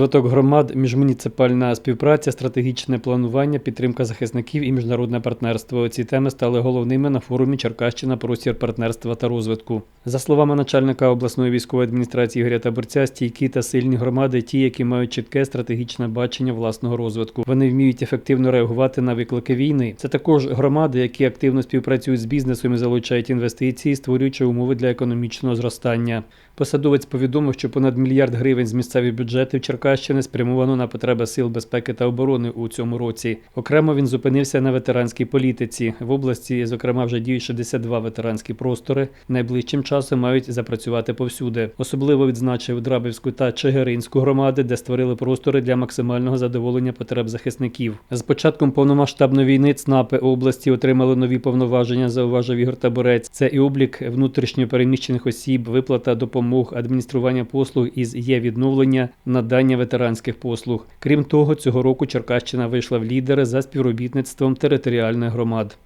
Розвиток громад, міжмуніципальна співпраця, стратегічне планування, підтримка захисників і міжнародне партнерство. Ці теми стали головними на форумі Черкащина простір партнерства та розвитку. За словами начальника обласної військової адміністрації Ігоря Таборця, стійкі та сильні громади ті, які мають чітке стратегічне бачення власного розвитку. Вони вміють ефективно реагувати на виклики війни. Це також громади, які активно співпрацюють з бізнесом і залучають інвестиції, створюючи умови для економічного зростання. Посадовець повідомив, що понад мільярд гривень з місцевих бюджетів Черкащини спрямовано на потреби сил безпеки та оборони у цьому році. Окремо він зупинився на ветеранській політиці. В області, зокрема, вже діють 62 ветеранські простори. Найближчим часом мають запрацювати повсюди. Особливо відзначив Драбівську та Чигиринську громади, де створили простори для максимального задоволення потреб захисників. З початком повномасштабної війни ЦНАПи області отримали нові повноваження, зауважив Ігор Таборець. Це і облік внутрішньо переміщених осіб, виплата допомог, адміністрування послуг із є відновлення, надання ветеранських послуг. Крім того, цього року Черкащина вийшла в лідери за співробітництвом територіальних громад.